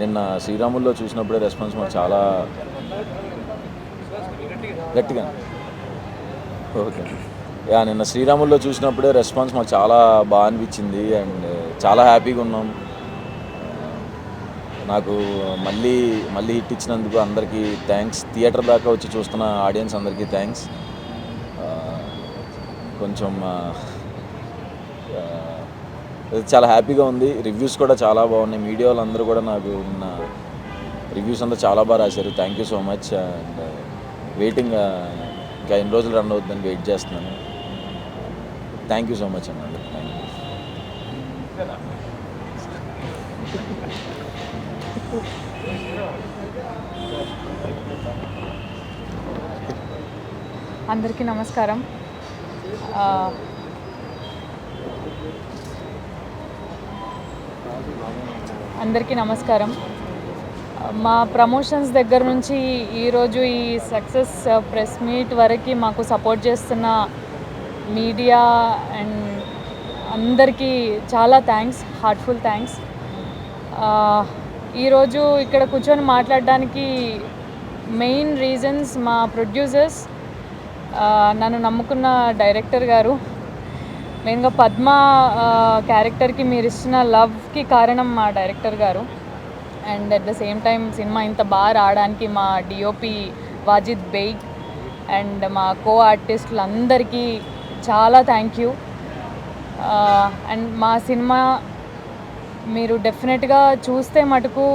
నిన్న శ్రీరాముల్లో చూసినప్పుడే రెస్పాన్స్ మాకు చాలా గట్టిగా. ఓకే. యా నిన్న శ్రీరాముల్లో చూసినప్పుడే రెస్పాన్స్ మాకు చాలా బాగా అనిపించింది అండ్ చాలా హ్యాపీగా ఉన్నాం. నాకు మళ్ళీ మళ్ళీ హిట్ ఇచ్చినందుకు అందరికీ థ్యాంక్స్. థియేటర్ దాకా వచ్చి చూస్తున్న ఆడియన్స్ అందరికీ థ్యాంక్స్. కొంచెం చాలా హ్యాపీగా ఉంది. రివ్యూస్ కూడా చాలా బాగున్నాయి. మీడియా వాళ్ళందరూ కూడా నాకు ఉన్న రివ్యూస్ అంతా చాలా బాగా రాశారు. Thank you so much and waiting ఇంకా ఎన్ని రోజులు రన్ అవుతుందని వెయిట్ చేస్తున్నాను. థ్యాంక్ యూ సో మచ్ అండి థ్యాంక్ యూ అందరికీ నమస్కారం. Uh, అందరికీ నమస్కారం. మా ప్రమోషన్స్ దగ్గర నుంచి ఈరోజు ఈ సక్సెస్ ప్రెస్ మీట్ వరకు మాకు సపోర్ట్ చేస్తున్న మీడియా అండ్ అందరికీ చాలా థ్యాంక్స్ హార్ట్ఫుల్ థ్యాంక్స్. ఈరోజు ఇక్కడ కూర్చొని మాట్లాడడానికి మెయిన్ రీజన్స్ మా ప్రొడ్యూసర్స్ నన్ను నమ్ముకున్న డైరెక్టర్ గారు మెయిన్గా పద్మ క్యారెక్టర్కి మీరు ఇచ్చిన లవ్కి కారణం మా డైరెక్టర్ గారు. And at the same time cinema ఇంత బాగా రావడానికి మా డిఓపి వాజిద్ బెయిగ్ అండ్ మా కో ఆర్టిస్టులందరికీ చాలా థ్యాంక్ యూ. అండ్ మా సినిమా మీరు డెఫినెట్గా చూస్తే మటుకు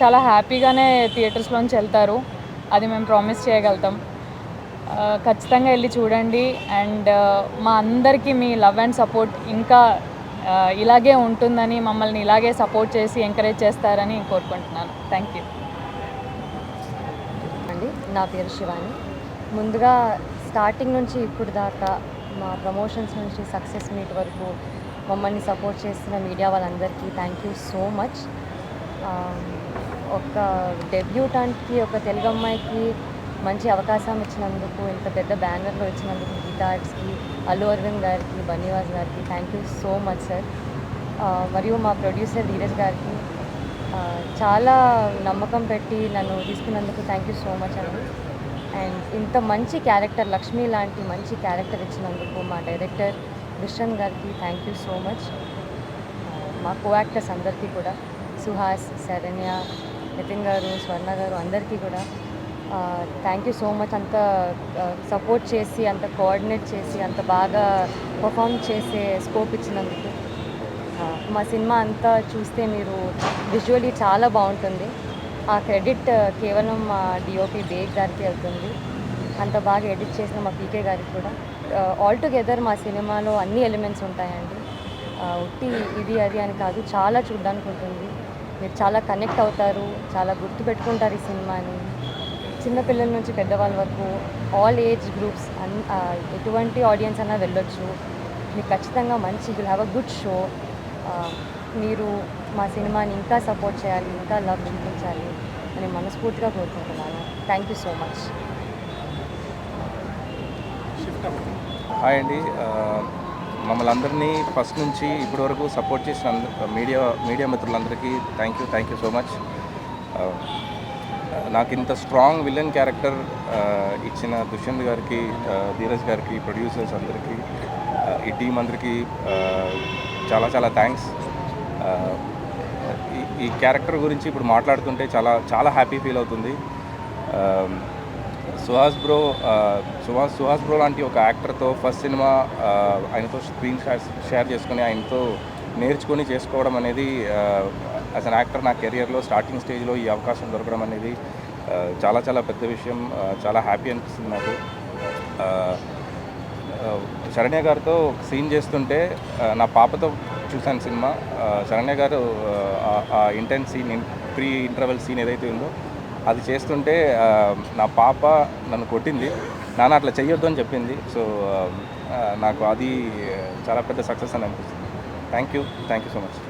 చాలా హ్యాపీగానే థియేటర్స్లోంచి వెళ్తారు. అది మేము ప్రామిస్ చేయగలుగుతాం. ఖచ్చితంగా వెళ్ళి చూడండి. అండ్ మా అందరికీ మీ లవ్ అండ్ సపోర్ట్ ఇంకా ఇలాగే ఉంటుందని మమ్మల్ని ఇలాగే సపోర్ట్ చేసి ఎంకరేజ్ చేస్తారని కోరుకుంటున్నాను. Thank you. అండి నా పేరు శివాని. ముందుగా స్టార్టింగ్ నుంచి ఇప్పుడు దాకా మా ప్రమోషన్స్ నుంచి సక్సెస్ మీట్ వరకు మమ్మల్ని సపోర్ట్ చేసిన మీడియా వాళ్ళందరికీ థ్యాంక్ యూ సో మచ్. ఒక డెబ్యూటాంట్కి ఒక తెలుగు అమ్మాయికి మంచి అవకాశం ఇచ్చినందుకు ఇంత పెద్ద బ్యానర్లో ఇచ్చినందుకు గీతా ఆర్ట్స్కి అల్లు అరవింద్ గారికి బన్నీవాస్ గారికి thank you so much sir మరియు మా ప్రొడ్యూసర్ ధీరజ్ గారికి చాలా నమ్మకం పెట్టి నన్ను తీసుకున్నందుకు థ్యాంక్ యూ సో మచ్ అండి. అండ్ ఇంత మంచి క్యారెక్టర్ లక్ష్మి లాంటి మంచి క్యారెక్టర్ ఇచ్చినందుకు మా డైరెక్టర్ విషన్ గారికి థ్యాంక్ యూ సో మచ్ మా కో యాక్టర్స్ అందరికీ కూడా సుహాస్ శరణ్య నితిన్ గారు స్వర్ణ గారు అందరికీ కూడా థ్యాంక్ యూ సో మచ్ అంత సపోర్ట్ చేసి అంత కోఆర్డినేట్ చేసి అంత బాగా పర్ఫామ్ చేసే స్కోప్ ఇచ్చినందుకు. మా సినిమా అంతా చూస్తే మీరు విజువల్లీ చాలా బాగుంటుంది. ఆ క్రెడిట్ కేవలం మా డిఓపి బేగ్ గారికి వెళ్తుంది. అంత బాగా ఎడిట్ చేసిన మా పీకే గారికి కూడా. ఆల్ టుగెదర్ మా సినిమాలో అన్ని ఎలిమెంట్స్ ఉంటాయండి. ఉట్టి ఇది అది అని కాదు చాలా చూడడానికి ఉంటుంది మీరు చాలా కనెక్ట్ అవుతారు చాలా గుర్తుపెట్టుకుంటారు ఈ సినిమాని. చిన్నపిల్లల నుంచి పెద్దవాళ్ళ వరకు ఆల్ ఏజ్ గ్రూప్స్ అన్ ఎటువంటి ఆడియన్స్ అన్నా వెళ్ళొచ్చు. మీకు ఖచ్చితంగా మంచి will have a good show మీరు మా సినిమాని ఇంకా సపోర్ట్ చేయాలి ఇంకా లవ్ చూపించాలి అని మనస్ఫూర్తిగా కోరుకుంటున్నాను. Thank you so much hi అండి. మమ్మల్ని అందరినీ ఫస్ట్ నుంచి ఇప్పటి వరకు సపోర్ట్ చేసిన మీడియా మీడియా మిత్రులందరికీ thank you thank you so much నాకు ఇంత స్ట్రాంగ్ విలన్ క్యారెక్టర్ ఇచ్చిన దుష్యంత్ గారికి ధీరజ్ గారికి ప్రొడ్యూసర్స్ అందరికీ ఈ టీం అందరికీ చాలా చాలా థ్యాంక్స్ ఈ ఈ క్యారెక్టర్ గురించి ఇప్పుడు మాట్లాడుతుంటే చాలా చాలా హ్యాపీ ఫీల్ అవుతుంది. సుహాస్ బ్రో సుహాస్ సుహాస్ బ్రో లాంటి ఒక యాక్టర్తో ఫస్ట్ సినిమా ఆయనతో స్క్రీన్ షేర్ షేర్ చేసుకొని ఆయనతో నేర్చుకొని చేసుకోవడం అనేది యాజ్ అన్ యాక్టర్ నా కెరియర్లో స్టార్టింగ్ స్టేజ్లో ఈ అవకాశం దొరకడం అనేది చాలా చాలా పెద్ద విషయం. చాలా హ్యాపీ అనిపిస్తుంది నాకు. శరణ్య గారితో ఒక సీన్ చేస్తుంటే నా పాపతో చూశాను సినిమా. శరణ్య గారు ఆ, intense scene pre interval scene ఏదైతే ఉందో అది చేస్తుంటే నా పాప నన్ను కొట్టింది. నాన్న అట్లా చెయ్యొద్దు అని చెప్పింది. సో నాకు అది చాలా పెద్ద సక్సెస్ అని అనిపిస్తుంది. Thank you thank you so much